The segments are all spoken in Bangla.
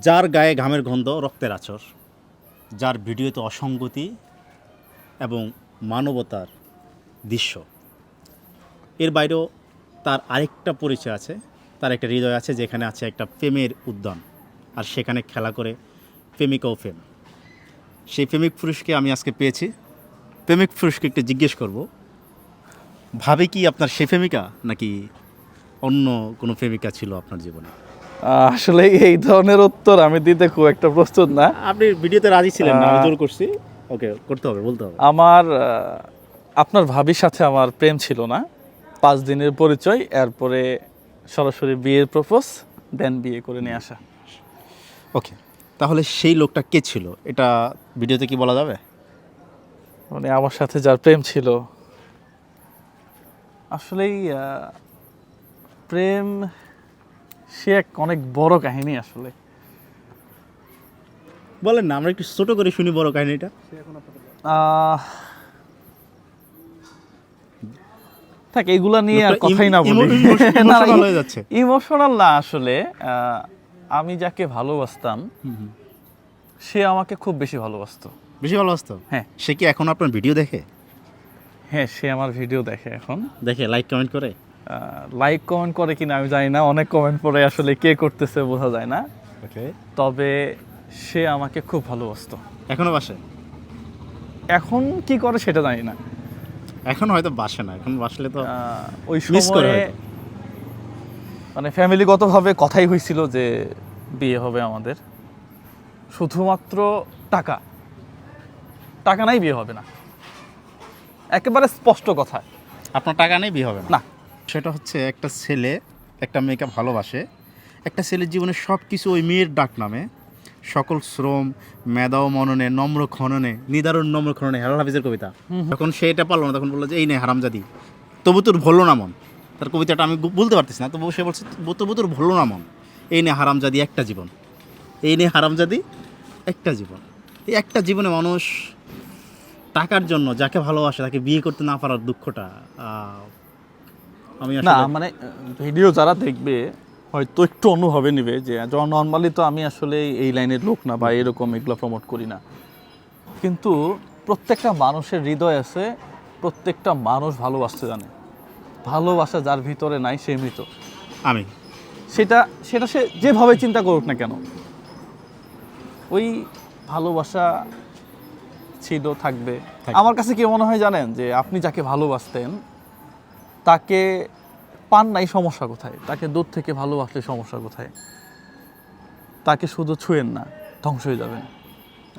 যার গায়ে ঘামের গন্ধ, রক্তের আচর যার ভিডিওতে অসঙ্গতি এবং মানবতার দৃশ্য। এর বাইরেও তার আরেকটা পরিচয় আছে, তার একটা হৃদয় আছে, যেখানে আছে একটা প্রেমের উদ্যান। আর সেখানে খেলা করে প্রেমিকা ও প্রেম। সেই প্রেমিক পুরুষকে আমি আজকে পেয়েছি। প্রেমিক পুরুষকে একটু জিজ্ঞেস করব, ভাবে কি আপনার সে প্রেমিকা নাকি অন্য কোনো প্রেমিকা ছিল আপনার জীবনে? আসলে এই ধরনের উত্তর আমি দিতে খুব একটা প্রস্তুত না। আপনি ভিডিওতে রাজি ছিলেন না জোর করছি। ওকে করতে হবে বলতে হবে। আমার আপনার ভাবির সাথে আমার প্রেম ছিল না। পাঁচ দিনের পরিচয় এরপরে সরাসরি বিয়ের প্রপোজ দেন বিয়ে করে নিয়ে আসা। ওকে তাহলে সেই লোকটা কে ছিল? এটা ভিডিওতে কি বলা যাবে? মানে আমার সাথে যার প্রেম ছিল। আসলেই প্রেম সে এক অনেক বড় কাহিনী আসলে। বলেন না আমরা একটু ছোট করে শুনি বড় কাহিনীটা। থাক এগুলা নিয়ে আর কথাই না বলি। ইমোশনাল না আসলে আমি যাকে ভালোবাসতাম সে আমাকে খুব বেশি ভালোবাসতো। বেশি ভালোবাসতো? হ্যাঁ। সে কি এখন আপনার ভিডিও দেখে? হ্যাঁ সে আমার ভিডিও দেখে এখন। দেখে লাইক কমেন্ট করে? লাইক কমেন্ট করে কিনা আমি জানি না অনেক কমেন্ট পরে আসলে কে করতেছে বোঝা যায় না। তবে সে আমাকে খুব ভালোবাসতো। এখনও বাসে? এখন কি করে সেটা জানি না। এখন হয়তো বাসে না এখন বাসলে তো ওই সময়ে মানে ফ্যামিলিগতভাবে কথাই হয়েছিল যে বিয়ে হবে আমাদের। শুধুমাত্র টাকা। টাকা নাই বিয়ে হবে না। একেবারে স্পষ্ট কথা। আপনার টাকা নেই বিয়ে হবে না। সেটা হচ্ছে একটা ছেলে একটা মেয়েকে ভালোবাসে। একটা ছেলের জীবনে সব কিছু ওই মেয়ের ডাক নামে। সকল শ্রম মেধা ও মননে নম্র খননে নিদারুণ নম্র খননে হেলাল হাফিজের কবিতা। যখন সে এটা পারল না তখন বলল যে এই নে হারামজাদি। তবু তোর ভরলো না মন। তার কবিতাটা আমি বলতে পারতেছি না তবু সে বলছে তবু তোর ভরলো না মন। এই নে হারামজাদি একটা জীবন। এই নে হারামজাদি একটা জীবন। এই একটা জীবনে মানুষ টাকার জন্য যাকে ভালোবাসে তাকে বিয়ে করতে না পারার দুঃখটা আমি না মানে ভিডিও যারা দেখবে হয়তো একটু অনুভবে নেবে যে নর্মালি তো আমি আসলে এই লাইনের লোক না বা এরকম এগুলো প্রমোট করি না। কিন্তু প্রত্যেকটা মানুষের হৃদয় আছে প্রত্যেকটা মানুষ ভালোবাসতে জানে। ভালোবাসা যার ভিতরে নাই সে মৃত। আমি। সেটা সেটা সে যেভাবে চিন্তা করুক না কেন। ওই ভালোবাসা ছিল থাকবে। আমার কাছে কি মনে হয় জানেন? যে আপনি যাকে ভালোবাসতেন তাকে পান নাই সমস্যা কোথায়? তাকে দূর থেকে ভালোবাসলে সমস্যা কোথায়? তাকে শুধু ছুঁয়েন না ধ্বংস হয়ে যাবেন।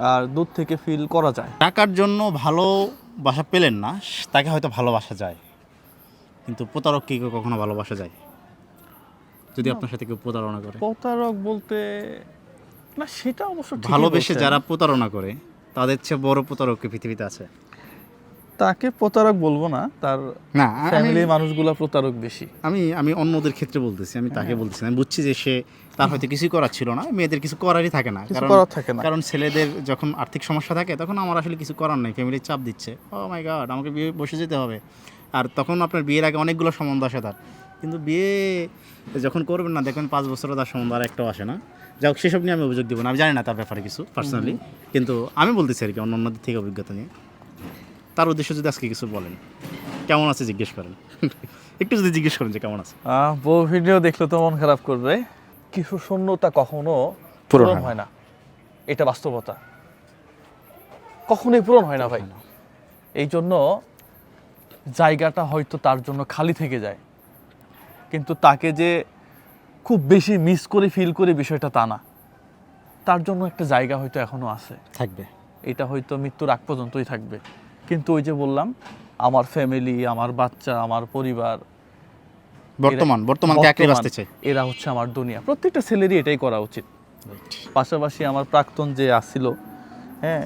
আর দূর থেকে ফিল করা যায়। টাকার জন্য ভালোবাসা পেলেন না তাকে হয়তো ভালোবাসা যায়। কিন্তু প্রতারক কি কখনো ভালোবাসা যায়। যদি আপনার সাথে কেউ প্রতারণা করে। প্রতারক বলতে না সেটা অবশ্য ভালোবেসে যারা প্রতারণা করে তাদের চেয়ে বড় প্রতারক কি পৃথিবীতে আছে? তাকে প্রতারক বলব না তার না ফ্যামিলির মানুষগুলা প্রতারক বেশি। আমি আমি অন্যদের ক্ষেত্রে বলতেছি আমি তাকে বলতেছি আমি বুঝছি যে সে তার হয়তো কিছু করার ছিল না মেয়েদের কিছু করারই থাকে না। কারণ থাকে না। কারণ ছেলেদের যখন আর্থিক সমস্যা থাকে তখন আমার আসলে কিছু করার নেই ফ্যামিলির চাপ দিচ্ছে। ও মাই গড আমাকে বিয়ে বসে যেতে হবে। আর তখন আপনার বিয়ের আগে অনেকগুলো সম্বন্ধ আসে তার। কিন্তু বিয়ে যখন করবেন না দেখবেন পাঁচ বছরও তার সম্বন্ধ আর একটাও আসে না। যাই হোক সেসব নিয়ে আমি অভিযোগ দিব না। আমি জানি না তার ব্যাপারে কিছু পার্সোনালি কিন্তু আমি বলতেছি আর কি অন্য অন্যদের থেকে অভিজ্ঞতা নিয়ে। তার উদ্দেশ্য যদি আজকে কিছু বলেন কেমন আছে জিজ্ঞেস করেন? একটু যদি জিজ্ঞেস করেন যে কেমন আছে। বউ ভিডিও দেখলে তো মন খারাপ করবে। কিছু শূন্যতা কখনো পূরণ হয় হয় না। এটা বাস্তবতা। কখনোই পূরণ হয় না ভাই। এই জন্য জায়গাটা হয়তো তার জন্য খালি থেকে যায়। কিন্তু তাকে যে খুব বেশি মিস করে ফিল করে বিষয়টা তা না। তার জন্য একটা জায়গা হয়তো এখনও আছে। থাকবে। এটা হয়তো মৃত্যুর আগ পর্যন্তই থাকবে। কিন্তু ওই যে বললাম আমার ফ্যামিলি আমার বাচ্চা আমার পরিবার বর্তমান বর্তমান, বাঁচতে চাই এরা হচ্ছে আমার দুনিয়া। প্রত্যেকটা ছেলেরই এটাই করা উচিত। পাশাপাশি আমার প্রাক্তন যে আসছিল হ্যাঁ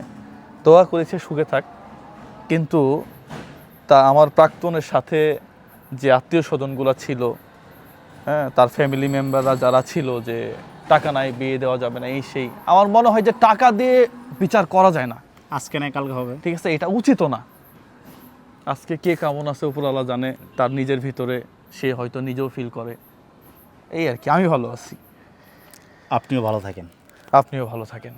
দোয়া করেছে সুখে থাক। কিন্তু তা আমার প্রাক্তনের সাথে যে আত্মীয় স্বজনগুলো ছিল হ্যাঁ তার ফ্যামিলি মেম্বাররা যারা ছিল যে টাকা নাই বিয়ে দেওয়া যাবে না এই সেই আমার মনে হয় যে টাকা দিয়ে বিচার করা যায় না। আজকে না কালকে হবে। ঠিক আছে এটা উচিত না। আজকে কে কেমন আছে উপরওয়ালা জানে তার নিজের ভিতরে সে হয়তো নিজেও ফিল করে। এই আর কি আমি ভালো আছি। আপনিও ভালো থাকেন। আপনিও ভালো থাকেন।